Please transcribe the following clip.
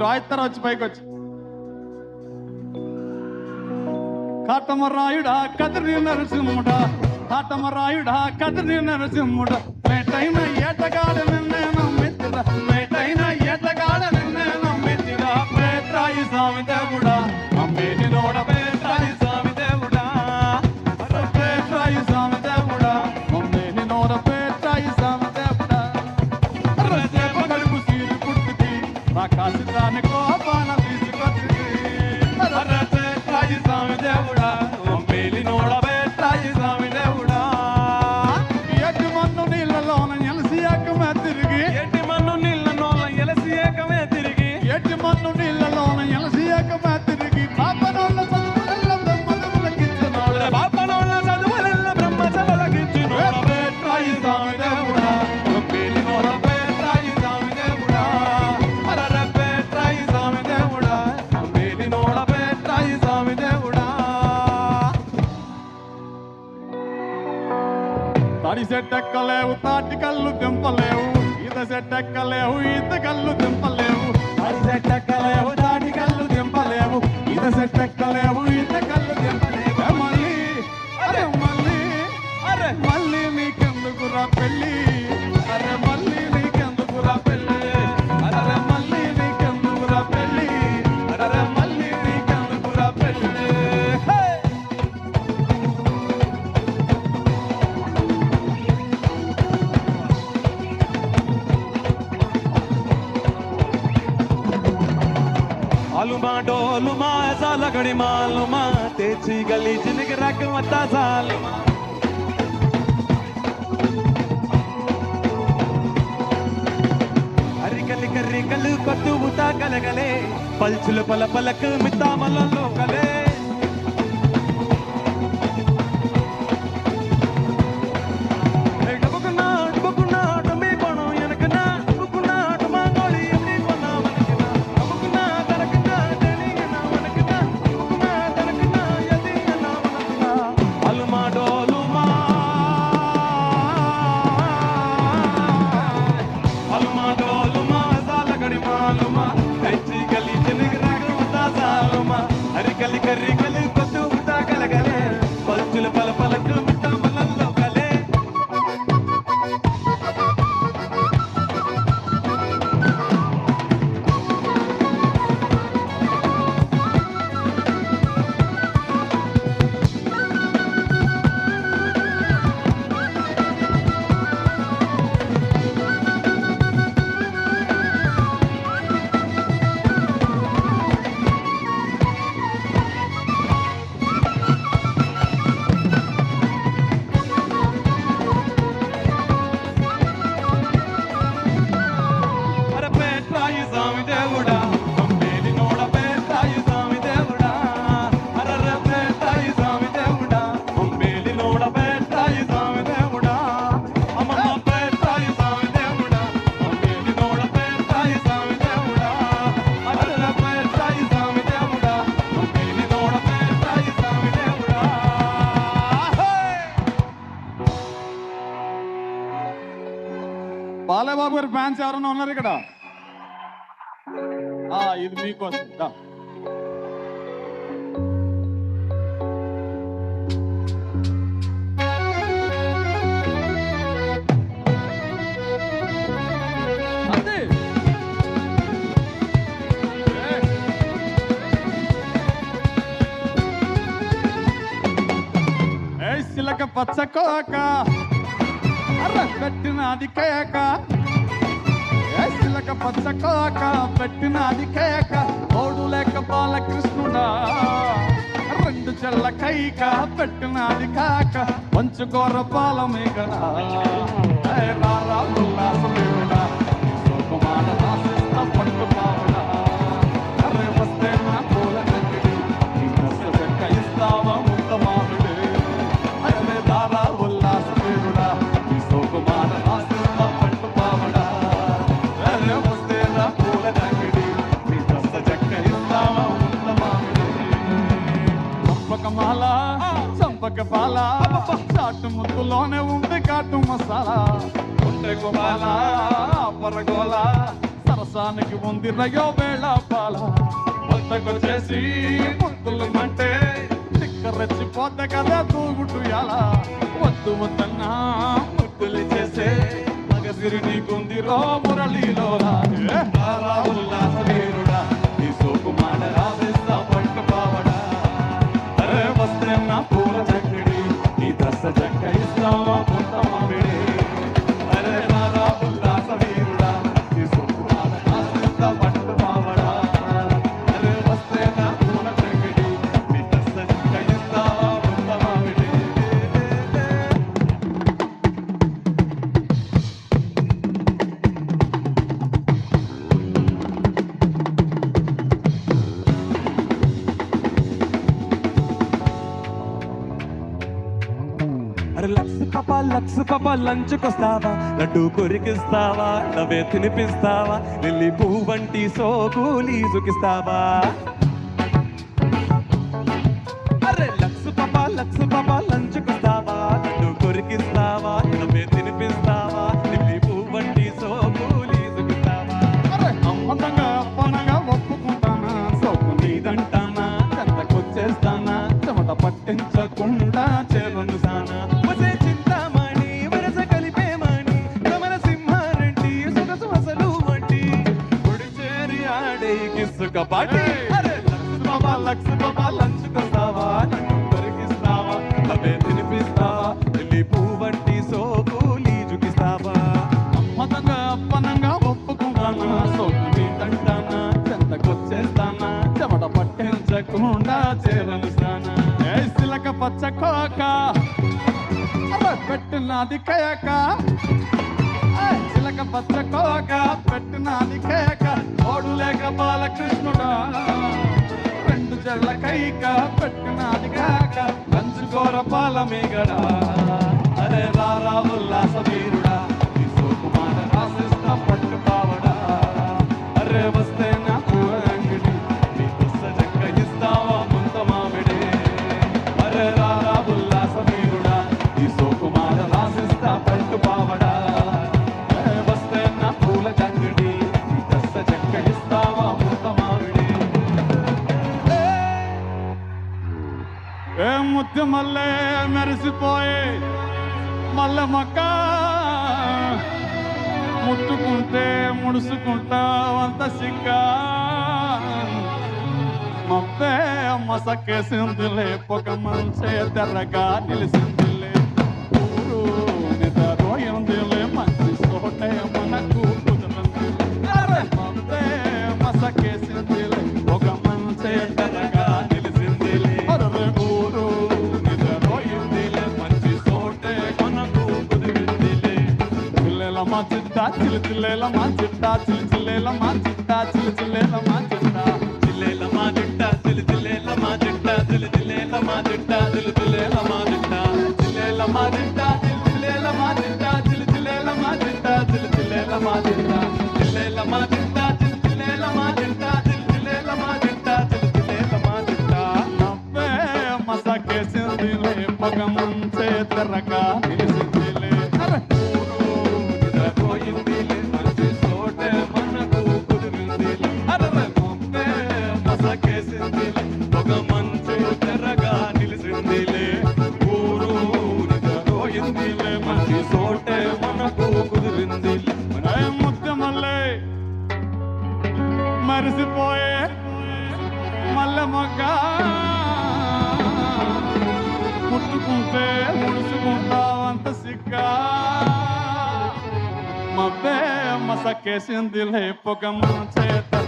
మీరు రాయిస్తారు వచ్చి పైకి వచ్చి. కాటమరాయుడా కదిరి నరసింహుడా. కాటమరాయుడా కదిరి నరసింహుడా. మేటైన ఏటగాడ నిన్నే నమ్మెత్తిరా మేటైన ఏటగాడ నిన్నే నమ్మెత్తిరా సామి దేవుడా చెట్టెక్కలేవు తాటి కళ్ళు తెంపలేవు ఈత చెట్టెక్కలేవు ఈత కళ్ళు తెంపలేవు. అది చెట్టెక్కలేవు తాటి కళ్ళు తెంపలేవు ఈత చెట్టెక్కలేవు ਨਹੀਂ ਮਾਲੂਮ ਤੇਰੀ ਗਲੀ ਜਿੰਗ ਰਕਮ ਤਾ ਜ਼ਾਲਿਮ అరికలి కర్రికలు కొట్టు ఉతా కలగలే పల్చులు పల పలకు మిత్తామలలో కలే బాలయ్యబాబు గారి ఫ్యాన్స్ ఎవరైనా ఉన్నారు ఇక్కడ ఇది మీకోసం పచ్చకోక కట్టినది కేక. ఏసిలక పచ్చ కాక పెట్టినది కేక. ఓడు లేక బాలకృష్ణుడా. రెండు చెల్ల కైక పెట్టినది కాక. మంచు గోర బాలమే కదా. రారా ఉల్లాసమేడా పట్టుకోవాలి చాటు ముద్దులోనే ఉంది కాటు మసాలా. ఉంటే గోపాల పరగోల సరసానికి ఉంది రయో వేళ పాల. పొంతకొచ్చేసి ముద్దులు అంటే రెచ్చిపోద్ద కదా తూగుట్టు ఎలా వద్దు వద్దన్నా ముద్దులు చేసే మగసిరి నీకుంది రో మురళిలో పాప లక్స్ పాప లంచుకొస్తావా లడ్డు కొరికిస్తావా? నవ్వే తినిపిస్తావా? లిల్లీ పువ్వు వంటి సోకు లీజుకిస్తావా? పాటి అరే లక్స్ బాబా లక్స్ బాబా లంచుకొస్తావా? నన్ను దొరికిస్తావా? అవే తినిపిస్తావా? లిల్లీ పువ్వు వంటి లీజుకిస్తావా? అమ్మతంగా అప్పనంగా ఒప్పుకుంటానా? సోకు నీదంటానా చెంతకొచ్చేస్తానా? చెమట పట్టించకుండా చేరును ఏ సిలక పచ్చ కోక. అరే పెట్టినది కయక. చిలక పచ్చ కోక పెట్టినాని కేక ఓడు లేక బాలకృష్ణుడా. రెండు చెల్ల కైక పెట్టినది కాక పంచుకోర పాల మీగడా. అరే రారా ఉల్లాస వీరుడా నీ సోకు రాసిస్తా. మళ్ళే మెరిసిపోయి మల్లె మొక్క. ముట్టుకుంటే ముడుసుకుంటా అంత సిగ్గా మబ్బే మసకేసిందిలే పొగ మంచే తెరగా నిలిసింది. சில்லு சில்லேலமா சிட்டா சில்லு சில்லேலமா சிட்டா சில்லு சில்லேலமா que sin dile poca mancheta.